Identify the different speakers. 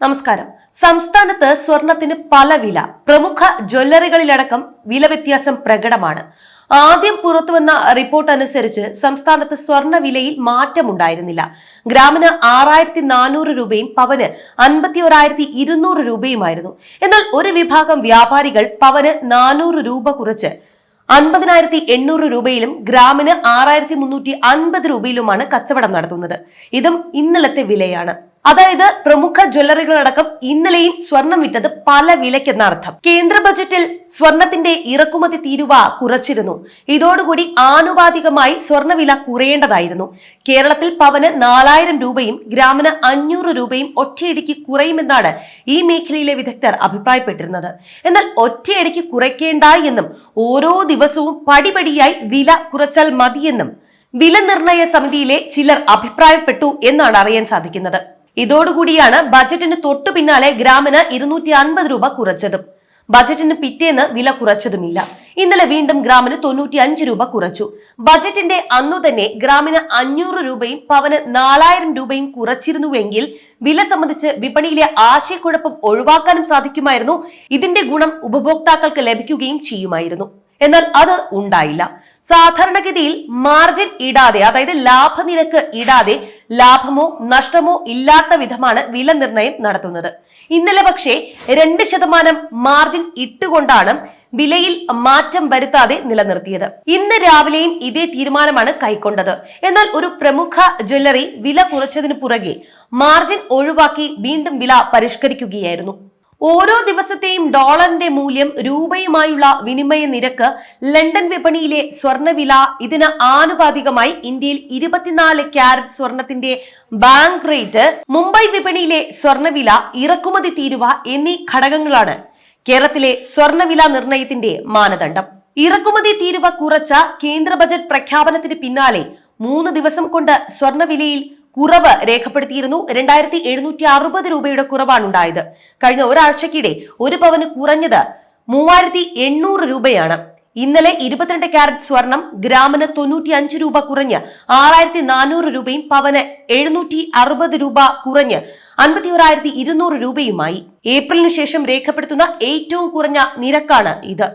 Speaker 1: നമസ്കാരം. സംസ്ഥാനത്ത് സ്വർണത്തിന് പല വില. പ്രമുഖ ജ്വല്ലറികളിലടക്കം വില വ്യത്യാസം പ്രകടമാണ്. ആദ്യം പുറത്തുവന്ന റിപ്പോർട്ട് അനുസരിച്ച് സംസ്ഥാനത്ത് സ്വർണ വിലയിൽ മാറ്റമുണ്ടായിരുന്നില്ല. ഗ്രാമിന് ആറായിരത്തി നാനൂറ് രൂപയും പവന് അൻപത്തി ഒരായിരത്തി ഇരുന്നൂറ് രൂപയുമായിരുന്നു. എന്നാൽ ഒരു വിഭാഗം വ്യാപാരികൾ പവന് നാനൂറ് രൂപ കുറച്ച് അൻപതിനായിരത്തി എണ്ണൂറ് രൂപയിലും ഗ്രാമിന് ആറായിരത്തി മുന്നൂറ്റി അൻപത് രൂപയിലുമാണ് കച്ചവടം നടത്തുന്നത്. ഇതും ഇന്നലത്തെ വിലയാണ്. അതായത് പ്രമുഖ ജ്വല്ലറികളടക്കം ഇന്നലെയും സ്വർണം വിറ്റത് പല വിലയ്ക്കെന്ന അർത്ഥം കേന്ദ്ര ബജറ്റിൽ സ്വർണത്തിന്റെ ഇറക്കുമതി തീരുവ കുറച്ചിരുന്നു. ഇതോടുകൂടി ആനുപാതികമായി സ്വർണവില കുറയേണ്ടതായിരുന്നു. കേരളത്തിൽ പവന് നാലായിരം രൂപയും ഗ്രാമിന് അഞ്ഞൂറ് രൂപയും ഒറ്റയടിക്ക് കുറയുമെന്നാണ് ഈ മേഖലയിലെ വിദഗ്ധർ അഭിപ്രായപ്പെട്ടിരുന്നത്. എന്നാൽ ഒറ്റയടിക്ക് കുറയ്ക്കേണ്ട എന്നും ഓരോ ദിവസവും പടിപടിയായി വില കുറച്ചാൽ മതിയെന്നും വില നിർണയ സമിതിയിലെ ചിലർ അഭിപ്രായപ്പെട്ടു എന്നാണ് അറിയാൻ സാധിക്കുന്നത്. ഇതോടുകൂടിയാണ് ബജറ്റിന് തൊട്ടു പിന്നാലെ ഗ്രാമിന് ഇരുന്നൂറ്റി അൻപത് രൂപ കുറച്ചതും. ബജറ്റിന് പിറ്റേന്ന് വില കുറച്ചതുമില്ല. ഇന്നലെ വീണ്ടും ഗ്രാമിന് തൊണ്ണൂറ്റി അഞ്ച് രൂപ കുറച്ചു. ബജറ്റിന്റെ അന്നു തന്നെ ഗ്രാമിന് അഞ്ഞൂറ് രൂപയും പവന് നാലായിരം രൂപയും കുറച്ചിരുന്നുവെങ്കിൽ വില സംബന്ധിച്ച് വിപണിയിലെ ആശയക്കുഴപ്പം ഒഴിവാക്കാനും സാധിക്കുമായിരുന്നു. ഇതിന്റെ ഗുണം ഉപഭോക്താക്കൾക്ക് ലഭിക്കുകയും ചെയ്യുമായിരുന്നു. എന്നാൽ അത് ഉണ്ടായില്ല. സാധാരണഗതിയിൽ മാർജിൻ ഇടാതെ അതായത് ലാഭനിരക്ക് ഇടാതെ ലാഭമോ നഷ്ടമോ ഇല്ലാത്ത വിധമാണ് വില നിർണയം നടത്തുന്നത്. ഇന്നലെ പക്ഷേ രണ്ട് ശതമാനം മാർജിൻ ഇട്ടുകൊണ്ടാണ് വിലയിൽ മാറ്റം വരുത്താതെ നിലനിർത്തിയത്. ഇന്ന് രാവിലെയും ഇതേ തീരുമാനമാണ് കൈക്കൊണ്ടത്. എന്നാൽ ഒരു പ്രമുഖ ജ്വല്ലറി വില കുറച്ചതിന് പുറകെ മാർജിൻ ഒഴിവാക്കി വീണ്ടും വില പരിഷ്കരിക്കുകയായിരുന്നു. ഓരോ ദിവസത്തെയും ഡോളറിന്റെ മൂല്യം രൂപയുമായുള്ള വിനിമയ നിരക്ക് ലണ്ടൻ വിപണിയിലെ സ്വർണവില ഇതിന് ആനുപാതികമായി ഇന്ത്യയിൽ ഇരുപത്തിനാല് ക്യാരറ്റ് സ്വർണത്തിന്റെ ബാങ്ക് റേറ്റ് മുംബൈ വിപണിയിലെ സ്വർണവില ഇറക്കുമതി തീരുവ എന്നീ ഘടകങ്ങളാണ് കേരളത്തിലെ സ്വർണവില നിർണയത്തിന്റെ മാനദണ്ഡം. ഇറക്കുമതി തീരുവ കുറച്ച കേന്ദ്ര ബജറ്റ് പ്രഖ്യാപനത്തിന് പിന്നാലെ മൂന്ന് ദിവസം കൊണ്ട് സ്വർണവിലയിൽ കുറവ് രേഖപ്പെടുത്തിയിരുന്നു. രണ്ടായിരത്തി എഴുന്നൂറ്റി അറുപത് രൂപയുടെ കുറവാണ് ഉണ്ടായത് കഴിഞ്ഞ ഒരാഴ്ചക്കിടെ ഒരു പവന് കുറഞ്ഞത് മൂവായിരത്തി എണ്ണൂറ് രൂപയാണ്. ഇന്നലെ ഇരുപത്തിരണ്ട് ക്യാരറ്റ് സ്വർണം ഗ്രാമിന് തൊണ്ണൂറ്റി അഞ്ച് രൂപ കുറഞ്ഞ് ആറായിരത്തി നാനൂറ് രൂപയും പവന് എഴുന്നൂറ്റി അറുപത് രൂപ കുറഞ്ഞ് അൻപത്തി ഒരായിരത്തി ഇരുന്നൂറ് രൂപയുമായി. ഏപ്രിലിന് ശേഷം രേഖപ്പെടുത്തുന്ന ഏറ്റവും കുറഞ്ഞ നിരക്കാണ് ഇത്.